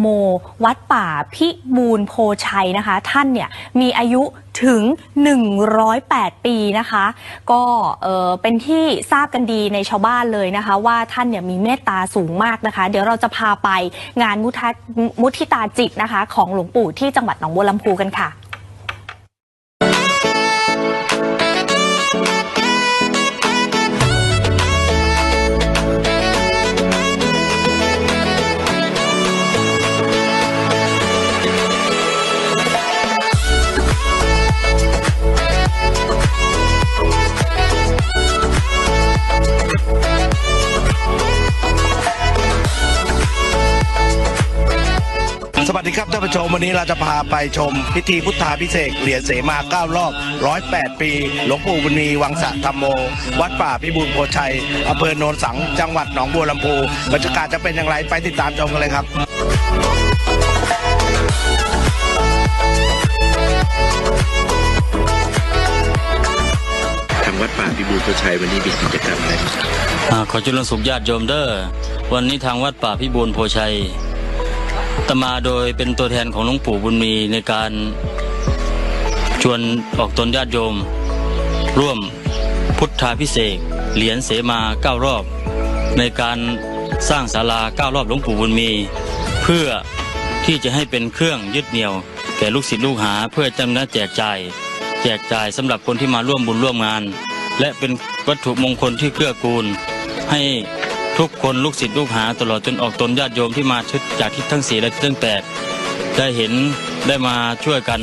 โมวัดป่าพิบูลโพชัยนะคะ ท่านเนี่ยมีอายุถึง 108 ปีนะคะ ก็เออเป็นที่ทราบกันดีในชาวบ้านเลยนะคะ ว่าท่านเนี่ยมีเมตตาสูงมากนะคะ เดี๋ยวเราจะพาไปงานมุทมุทิตาจิตนะคะ ของหลวงปู่ที่จังหวัดหนองบัวลำพูกันค่ะ วัสดีครับท่านผู้ชมวันนี้เราจะพาไปชม พิธีพุทธาพิเศษกเหรียญเสมาเก้ารอบ 108 ปีหลวงปู่บุญมีวังสะธรรมโม วัดป่าพิบูลโพชัยอำเภอโนนสัง จังหวัดหนองบัวลำพูบรรยากาศจะเป็นอย่างไรไปติดตามชมกันเลยครับทางวัดป่าพิบูลโพชัยวันนี้มีกิจกรรมอะไรอ่าขอจุลสุขญาติโยมเด้อวันนี้ทางวัดป่าพิบูลโพชัย ตมาโดยเป็นตัวแทนของหลวงปู่บุญมีในการชวนออกตนญาติโยม ร่วมพุทธาพิเศษเหรียญเสมาเก้ารอบ ในการสร้างศาลาเก้ารอบหลวงปู่บุญมี เพื่อที่จะให้เป็นเครื่องยึดเหนี่ยว แก่ลูกศิษย์ลูกหาเพื่อจำหน้าแจกจ่ายแจกจ่ายสำหรับคนที่มาร่วมบุญร่วมงาน และเป็นวัตถุมงคลที่เกื้อกูลให้ ทุกคนลูกศิษย์ลูกหาตลอดจนออกตนญาติโยมที่มาทิศจากทิศทั้งสี่และทิศทั้งแปดได้เห็นได้มาช่วยกัน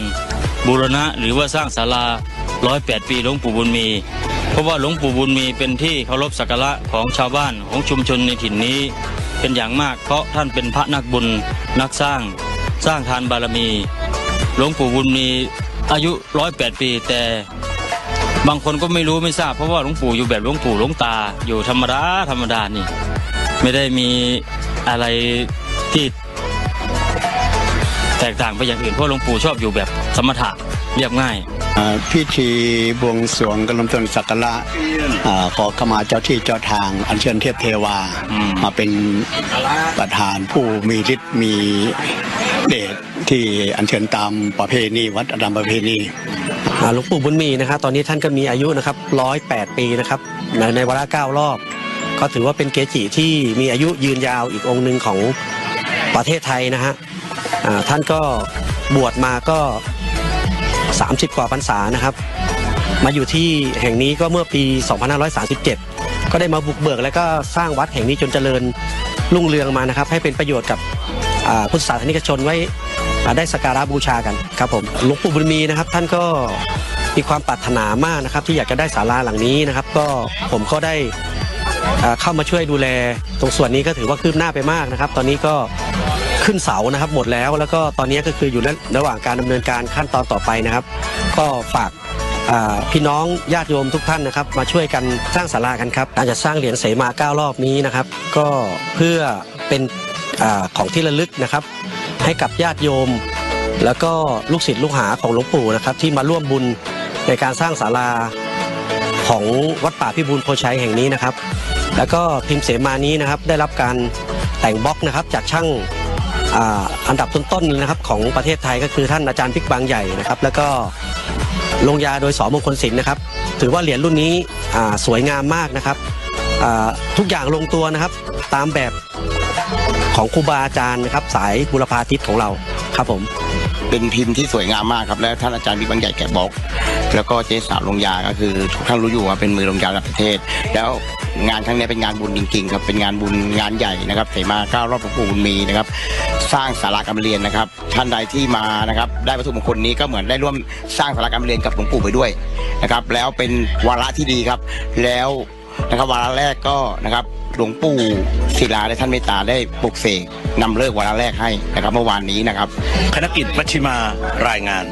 บูรณะหรือว่าสร้างศาลาร้อยแปดปีหลวงปู่บุญมี เพราะว่าหลวงปู่บุญมีเป็นที่เคารพสักการะของชาวบ้านของชุมชนในถิ่นนี้ เป็นอย่างมากเพราะท่านเป็นพระนักบุญนักสร้าง สร้างทานบารมี หลวงปู่บุญมีอายุร้อยแปดปีแต่ บางคนก็ไม่รู้ไม่ทราบเพราะว่าหลวงปู่อยู่แบบหลวงปู่หลวงตาอยู่ธรรมดาธรรมดานี่ ไม่ได้มีอะไรที่แตกต่างไปอย่างอื่นเพราะหลวงปู่ชอบอยู่แบบสมถะเรียบง่ายอ่าพิธีบวงสรวงกำลังต้นสักการะอ่าขอขมาเจ้าที่เจ้าทางอัญเชิญเทพเทวาอืมมาเป็นประธานผู้มีฤทธิ์มี เดชที่อัญเชิญตามประเพณีวัดตามประเพณีหลวงปู่บุญมีนะครับตอนนี้ท่านก็มีอายุนะครับร้อยแปดปีนะครับในในวาระเก้ารอบ ก็ถือว่าเป็นเกจิที่มีอายุยืนยาวอีกองค์หนึ่งของประเทศไทยนะฮะท่านก็บวชมาก็ 30 กว่าพรรษานะครับ มาอยู่ที่แห่งนี้ก็เมื่อปี 2537 ก็ได้มาบุกเบิก แล้วก็สร้างวัดแห่งนี้จนเจริญรุ่งเรืองมานะครับ ให้เป็นประโยชน์กับ พุทธศาสนิกชนไว้ได้สักการะบูชากันครับผมหลวงปู่บุญมีนะครับ ท่านก็มีความปรารถนามากนะครับ ที่อยากจะได้ศาลาหลังนี้นะครับ ก็ผมก็ได้เข้ามาช่วยดูแล ตรงส่วนนี้ก็ถือว่าคืบหน้าไปมากนะครับ ตอนนี้ก็ขึ้นเสานะครับหมดแล้วแล้วก็ตอนนี้ก็คืออยู่ในระหว่างการดำเนินการขั้นตอนต่อไปนะครับ ก็ฝากพี่น้องญาติโยมทุกท่านนะครับ มาช่วยกันสร้างศาลากันครับการจะสร้างเหรียญเสมาเก้ารอบนี้นะครับ ก็เพื่อเป็น อของที่ระลึกนะครับ ให้กับญาติโยม แล้วก็ลูกศิษย์ลูกหาของหลวงปู่นะครับ ที่มาร่วมบุญในการสร้างศาลาของวัดป่าพิบูลโพชัยแห่งนี้นะครับ แล้วก็พิมพ์เสมานี้นะครับ ได้รับการแต่งบล็อกนะครับจากช่างอันดับต้นๆนะครับของประเทศไทยก็คือท่านอาจารย์พิกบางใหญ่นะครับ แล้วก็ลงยาโดยสอมงคลศิลป์นะครับ ถือว่าเหรียญรุ่นนี้สวยงามมากนะครับทุกอย่างลงตัวนะครับ ตามแบบ ของครูบาอาจารย์นะครับ สายบุรพาทิตย์ของเราครับผม เป็นพิมพ์ที่สวยงามมากครับ และท่านอาจารย์บิ๊กบางใหญ่แกะบล็อก แล้วก็เจ๊สาวลงยาก็คือทุกท่านรู้อยู่ว่าเป็นมือลงยาระดับประเทศ แล้วงานครั้งนี้เป็นงานบุญจริงๆครับเป็นงานบุญงานใหญ่นะครับเสมาเก้ารอบหลวงปู่บุญมีนะครับสร้างสาราการเรียนนะครับ ท่านใดที่มานะครับได้วัตถุมงคลนี้ก็เหมือนได้ร่วมสร้างสาราการเรียนกับหลวงปู่ไปด้วยนะครับแล้วเป็นวาระที่ดีครับแล้ว นะครับวาระแรกก็นะครับหลวงปู่ศิลาได้ท่านเมตตาได้ปลุกเสกนำเลิกวาระแรกให้นะครับเมื่อวานนี้นะครับ คณะกิจมัชชิมารายงาน